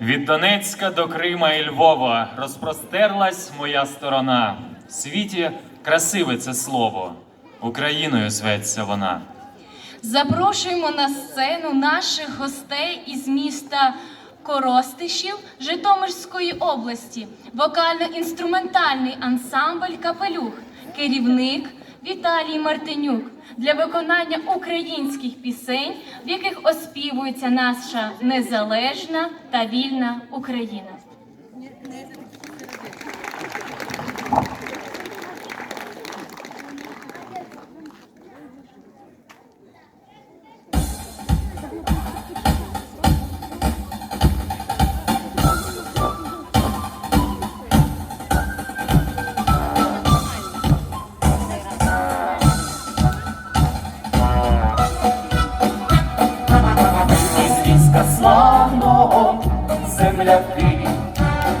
Від Донецька до Крима і Львова розпростерлась моя сторона. В світі красиве це слово, Україною зветься вона. Запрошуємо на сцену наших гостей із міста Коростишів Житомирської області, вокально-інструментальний ансамбль Капелюх, керівник Віталій Мартинюк для виконання українських пісень, в яких оспівується наша незалежна та вільна Україна. Славного земляки,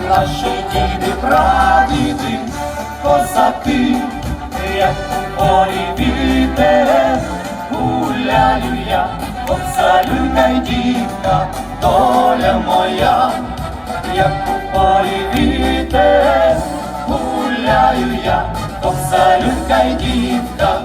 наші діди, прадіди, козаки, як у полі вітер, гуляю я, обсалюйка й дівка, доля моя, як у полі вітер, гуляю я, обсалюйка й дівка,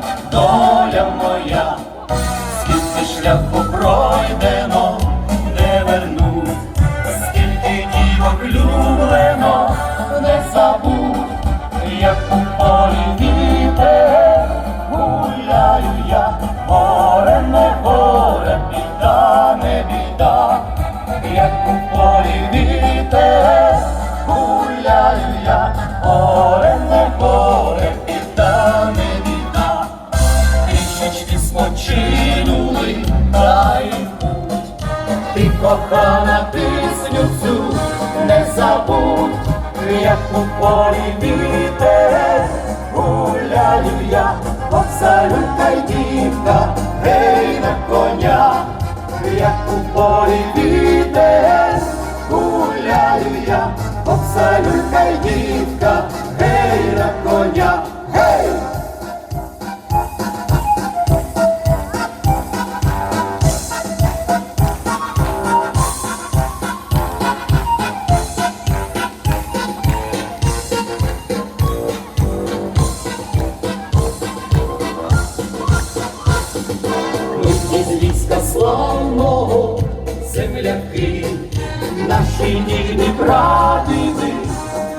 кохана пісню цю. Не забудь, як у полі вітер, гуляю я, обсалюка й дівка, гей на коня, як у полі вітер,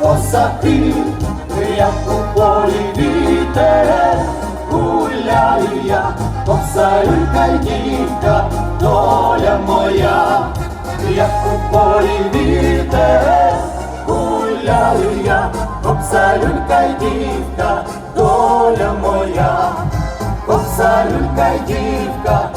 козаки, як у полі вітер, гуляю я, косарюка й дівка, доля моя, як у полі вітер, гуляю я, кобзарюка й дівка, доля моя. Кобзарюка й дівка,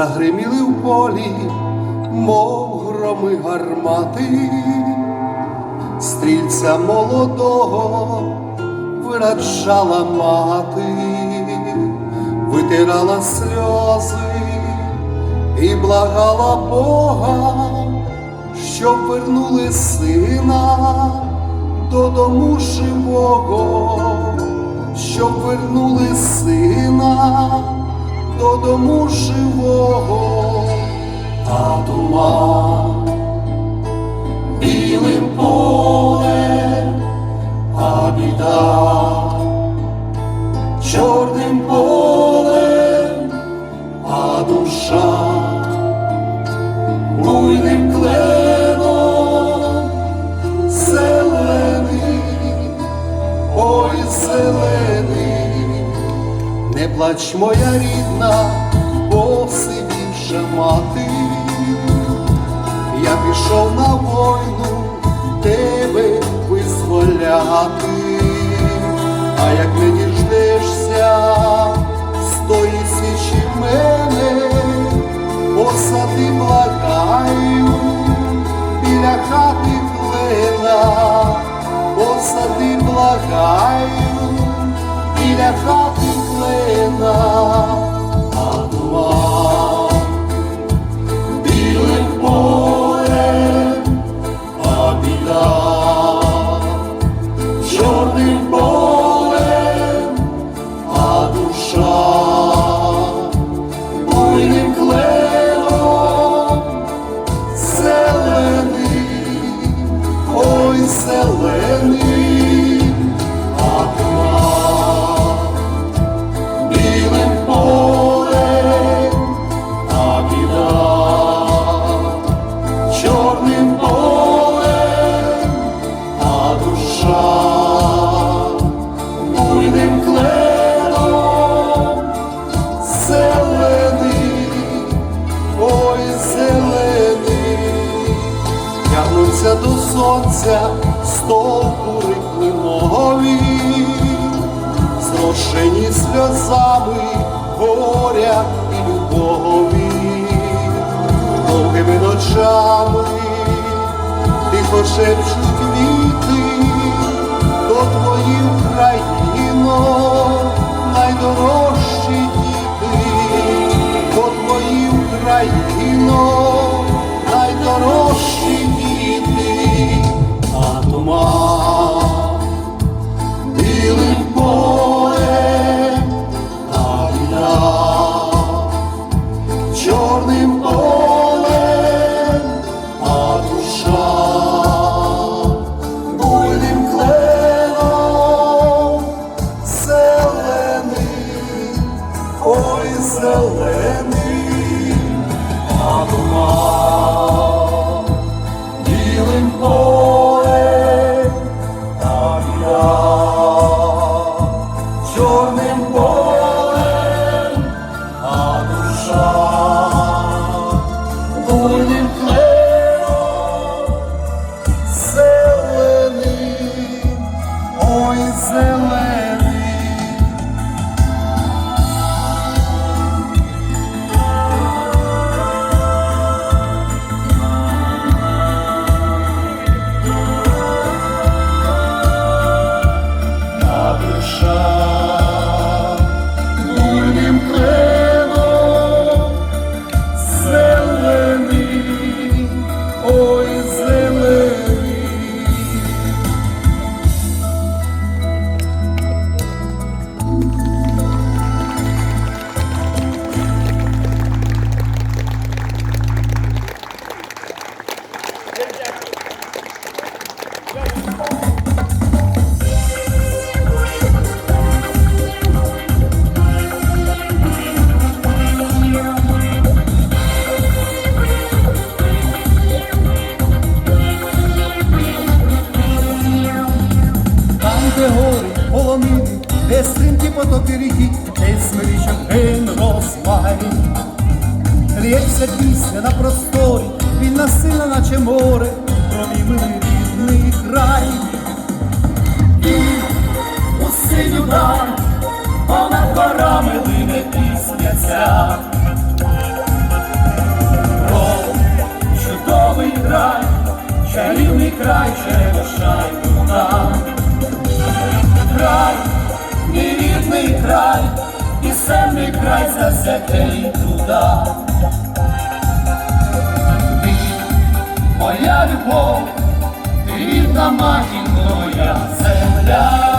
Загриміли в полі, мов громи гармати, стрільця молодого вираджала мати, витирала сльози і благала Бога, щоб вернули сина додому живого, щоб вернули сина додому живого, та туман білим полем, а біда чорним полем, а душа буйним кленом плач моя рідна, посивівша мати, я пішов на війну тебе визволяти, а як не діждешся, стоїть свічі в мене, посади благаю, біля хати плена, посади благаю біля хати клена, а туман до сонця стовбури клинові, зрошені сльозами горя і любові, довгими ночами тихо шепчуть квіти, то твої Україно, найдорожчі потоки ріки, де смирічок ген розмай. Лється пісня на просторі, вільна сильна, наче море, про мій милий рідний край. І у синю даль, понад горами лине пісня ця. Про чудовий край, чарівний край, черешай нам край, рідний край, пісенний край завзятий труда. Ти, моя любов, ти рідна матінь моя земля.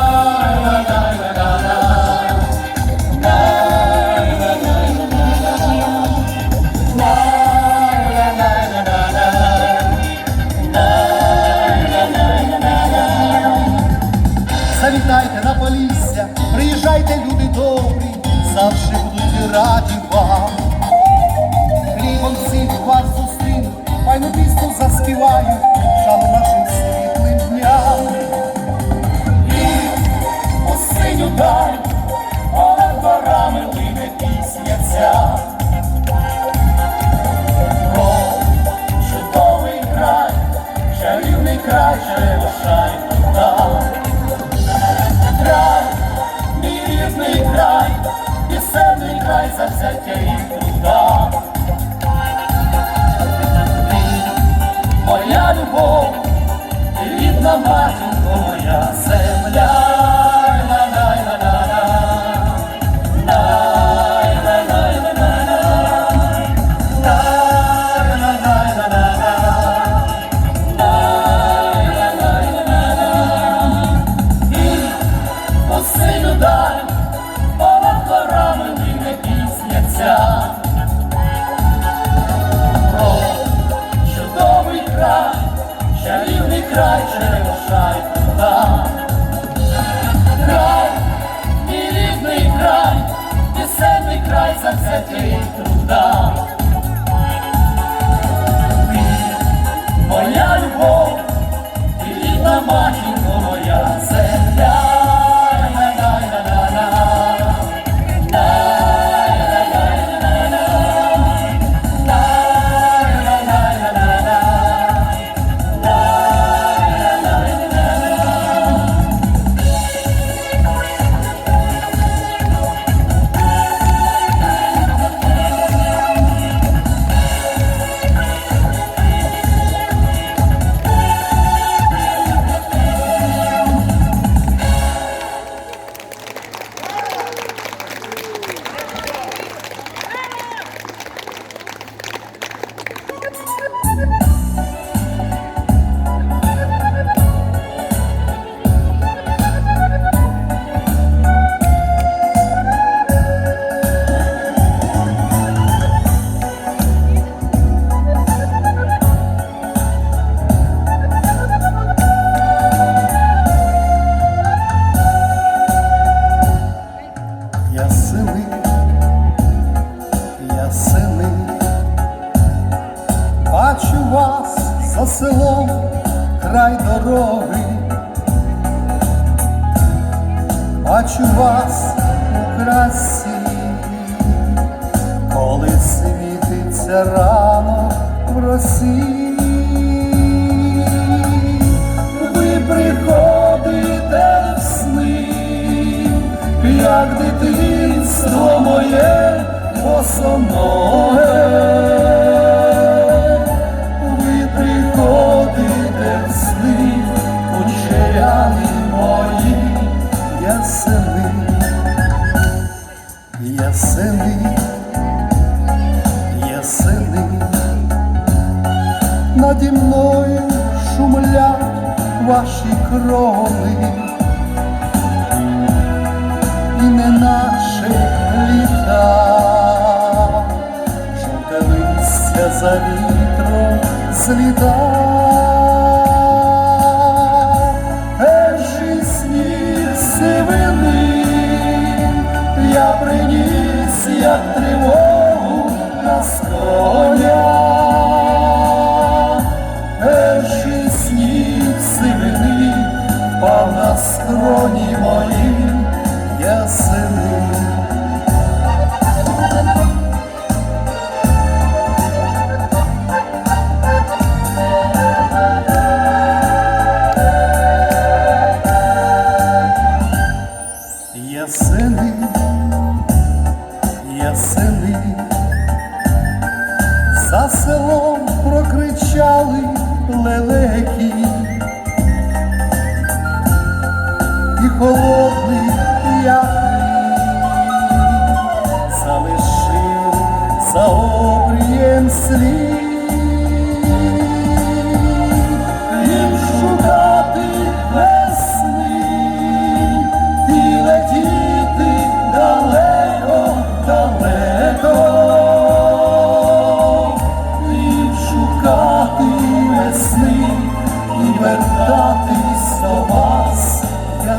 Yeah. за селом край дороги, бачу вас у красі, коли світиться рано в росі, ви приходите в сни, як дитинство моє босоноге. за вітром злітав, жісні сивини, я приніс, як тривогу на сконя.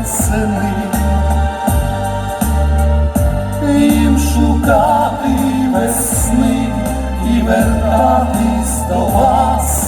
сини, їм шукати весни і вертатись до вас.